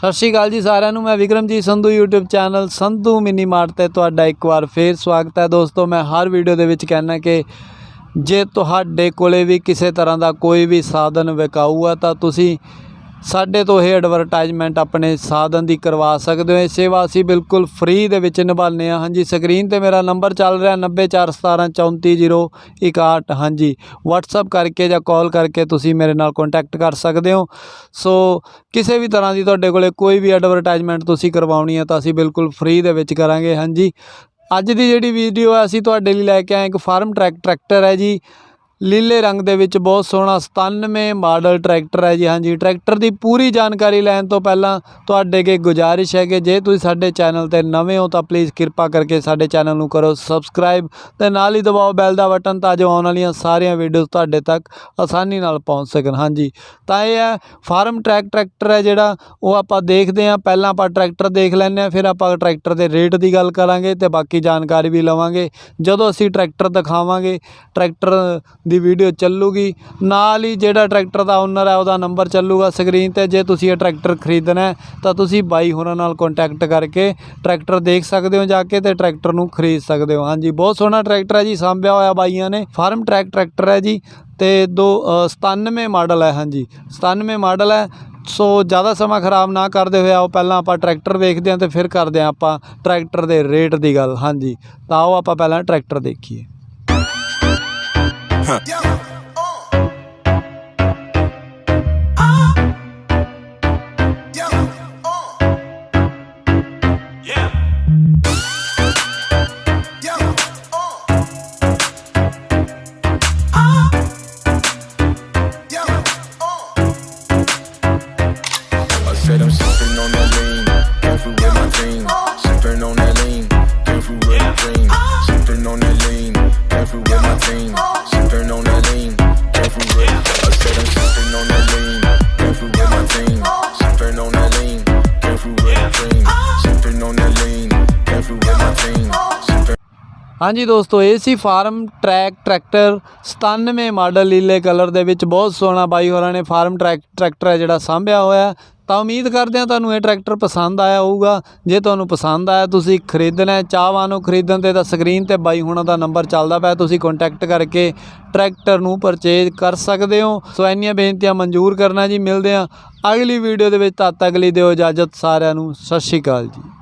ਸਤਿ ਸ਼੍ਰੀ ਅਕਾਲ ਜੀ ਸਾਰਿਆਂ ਨੂੰ, ਮੈਂ Vikramjit Sandhu, YouTube channel Sandhu mini mart ਤੇ ਤੁਹਾਡਾ ਇੱਕ ਵਾਰ ਫੇਰ ਸਵਾਗਤ ਹੈ। ਦੋਸਤੋ, ਮੈਂ ਹਰ ਵੀਡੀਓ ਦੇ ਵਿੱਚ ਕਹਿਣਾ ਕਿ ਜੇ ਤੁਹਾਡੇ ਕੋਲੇ ਵੀ ਕਿਸੇ ਤਰ੍ਹਾਂ ਦਾ ਕੋਈ ਵੀ ਸਾਧਨ ਵਿਕਾਊ ਆ, ਤਾਂ ਤੁਸੀਂ ਸਾਡੇ ਤੋਂ ਇਹ ਐਡਵਰਟਾਈਜ਼ਮੈਂਟ ਆਪਣੇ ਸਾਧਨ ਦੀ ਕਰਵਾ ਸਕਦੇ ਹੋ। ਇਹ ਸੇਵਾ ਅਸੀਂ ਬਿਲਕੁਲ ਫ੍ਰੀ ਦੇ ਵਿੱਚ ਨਿਭਾਉਂਦੇ ਹਾਂ। ਹਾਂਜੀ ਸਕਰੀਨ ਤੇ ਮੇਰਾ ਨੰਬਰ ਚੱਲ ਰਿਹਾ 9441734061 ਹਾਂਜੀ, WhatsApp ਕਰਕੇ ਜਾਂ ਕਾਲ ਕਰਕੇ ਤੁਸੀਂ ਮੇਰੇ ਨਾਲ ਕੰਟੈਕਟ ਕਰ ਸਕਦੇ ਹੋ। ਸੋ ਕਿਸੇ ਵੀ ਤਰ੍ਹਾਂ ਦੀ ਤੁਹਾਡੇ ਕੋਲੇ ਕੋਈ ਵੀ ਐਡਵਰਟਾਈਜ਼ਮੈਂਟ ਤੁਸੀਂ ਕਰਵਾਉਣੀ ਹੈ ਤਾਂ ਅਸੀਂ ਬਿਲਕੁਲ ਫ੍ਰੀ ਦੇ ਵਿੱਚ ਕਰਾਂਗੇ। ਹਾਂਜੀ, ਅੱਜ ਦੀ ਜਿਹੜੀ ਵੀਡੀਓ ਹੈ ਅਸੀਂ ਤੁਹਾਡੇ ਲਈ ਲੈ ਕੇ ਆਏ ਇੱਕ ਫਾਰਮ ਟਰੈਕ ਟਰੈਕਟਰ ਹੈ ਜੀ। ਲੀਲੇ ਰੰਗ ਦੇ ਵਿੱਚ ਬਹੁਤ ਸੋਹਣਾ 97 ਮਾਡਲ ਟਰੈਕਟਰ ਹੈ ਜੀ। ਹਾਂਜੀ, ਟਰੈਕਟਰ ਦੀ ਪੂਰੀ ਜਾਣਕਾਰੀ ਲੈਣ ਤੋਂ ਪਹਿਲਾਂ ਤੁਹਾਡੇ ਅੱਗੇ ਗੁਜ਼ਾਰਿਸ਼ ਹੈ ਕਿ ਜੇ ਤੁਸੀਂ ਸਾਡੇ ਚੈਨਲ ਤੇ ਨਵੇਂ ਹੋ ਤਾਂ ਪਲੀਜ਼ ਕਿਰਪਾ ਕਰਕੇ ਸਾਡੇ ਚੈਨਲ ਨੂੰ ਕਰੋ ਸਬਸਕ੍ਰਾਈਬ ਤੇ ਨਾਲ ਹੀ ਦਬਾਓ ਬੈਲ ਦਾ ਬਟਨ ਤਾਂ ਜੋ ਆਉਣ ਵਾਲੀਆਂ ਸਾਰੀਆਂ ਵੀਡੀਓਜ਼ ਤੁਹਾਡੇ ਤੱਕ ਆਸਾਨੀ ਨਾਲ ਪਹੁੰਚ ਸਕਣ। ਹਾਂਜੀ, ਤਾਂ ਇਹ ਹੈ ਫਾਰਮ ਟਰੈਕ ਟਰੈਕਟਰ ਹੈ ਜਿਹੜਾ, ਉਹ ਆਪਾਂ ਦੇਖਦੇ ਹਾਂ। ਪਹਿਲਾਂ ਆਪਾਂ ਟਰੈਕਟਰ ਦੇਖ ਲੈਂਦੇ ਹਾਂ, ਫਿਰ ਆਪਾਂ ਟਰੈਕਟਰ ਦੇ ਰੇਟ ਦੀ ਗੱਲ ਕਰਾਂਗੇ ਤੇ ਬਾਕੀ ਜਾਣਕਾਰੀ ਵੀ ਲਵਾਂਗੇ। ਜਦੋਂ ਅਸੀਂ ਟਰੈਕਟਰ ਦਿਖਾਵਾਂਗੇ, ਟਰੈਕਟਰ ਦੀ ਵੀਡੀਓ ਚੱਲੂਗੀ। ਨਾਲ ਹੀ ਜਿਹੜਾ ਟਰੈਕਟਰ ਦਾ ਓਨਰ ਹੈ ਉਹਦਾ ਨੰਬਰ ਚੱਲੂਗਾ ਸਕਰੀਨ ਤੇ। ਜੇ ਤੁਸੀਂ ਇਹ ਟਰੈਕਟਰ ਖਰੀਦਣਾ ਤਾਂ ਤੁਸੀਂ ਬਾਈ ਹੋਰਾਂ ਨਾਲ ਕੰਟੈਕਟ ਕਰਕੇ ਟਰੈਕਟਰ ਦੇਖ ਸਕਦੇ ਹੋ ਜਾ ਕੇ ਤੇ ਟਰੈਕਟਰ ਨੂੰ ਖਰੀਦ ਸਕਦੇ ਹੋ। ਹਾਂਜੀ ਬਹੁਤ ਸੋਹਣਾ ਟਰੈਕਟਰ ਹੈ ਜੀ ਸਾਂਭਿਆ ਹੋਇਆ ਬਾਈਆਂ ਨੇ। ਫਾਰਮ ਟਰੈਕ ਟਰੈਕਟਰ ਹੈ ਜੀ ਤੇ ਦੋ ਅ, 97 ਮਾਡਲ ਹੈ ਹਾਂਜੀ। 97 ਮਾਡਲ ਹੈ। ਸੋ ਜ਼ਿਆਦਾ ਸਮਾਂ ਖਰਾਬ ਨਾ ਕਰਦੇ ਹੋਏ ਆਓ ਪਹਿਲਾਂ ਆਪਾਂ ਟਰੈਕਟਰ ਵੇਖਦੇ ਹਾਂ ਤੇ ਫਿਰ ਕਰਦੇ ਹਾਂ ਆਪਾਂ ਟਰੈਕਟਰ ਦੇ ਰੇਟ ਦੀ ਗੱਲ। ਹਾਂਜੀ ਤਾਂ ਆਓ ਆਪਾਂ ਪਹਿਲਾਂ ਟਰੈਕਟਰ ਦੇਖੀਏ। Yeah. ਹਾਂਜੀ ਦੋਸਤੋ, ਇਹ ਸੀ ਫਾਰਮ ਟਰੈਕ ਟਰੈਕਟਰ 97 ਮਾਡਲ ਲੀਲੇ ਕਲਰ ਦੇ ਵਿੱਚ, ਬਹੁਤ ਸੋਹਣਾ ਬਾਈ ਹੋਰਾਂ ਨੇ ਫਾਰਮ ਟਰੈਕ ਟਰੈਕਟਰ ਹੈ ਜਿਹੜਾ ਸਾਂਭਿਆ ਹੋਇਆ ਤਾਂ ਉਮੀਦ ਕਰਦੇ ਹਾਂ ਤੁਹਾਨੂੰ ਇਹ ਟਰੈਕਟਰ ਪਸੰਦ ਆਇਆ ਹੋਊਗਾ। ਜੇ ਤੁਹਾਨੂੰ ਪਸੰਦ ਆਇਆ, ਤੁਸੀਂ ਖਰੀਦਣਾ ਹੈ ਚਾਹਵਾਨ ਨੂੰ ਖਰੀਦਣ ਤੇ ਤਾਂ ਸਕਰੀਨ ਤੇ ਬਾਈ ਹੋਣਾ ਦਾ ਨੰਬਰ ਚੱਲਦਾ ਪਿਆ, ਤੁਸੀਂ ਕੰਟੈਕਟ ਕਰਕੇ ਟਰੈਕਟਰ ਨੂੰ ਪਰਚੇਜ ਕਰ ਸਕਦੇ ਹੋ। ਸੋ ਇੰਨੀਆਂ ਬੇਨਤੀਆਂ ਮਨਜ਼ੂਰ ਕਰਨਾ ਜੀ, ਮਿਲਦੇ ਹਾਂ ਅਗਲੀ ਵੀਡੀਓ ਦੇ ਵਿੱਚ, ਤਦ ਤੱਕ ਲਈ ਦਿਓ ਇਜਾਜ਼ਤ ਸਾਰਿਆਂ ਨੂੰ, ਸਤਿ ਸ਼੍ਰੀ ਅਕਾਲ ਜੀ।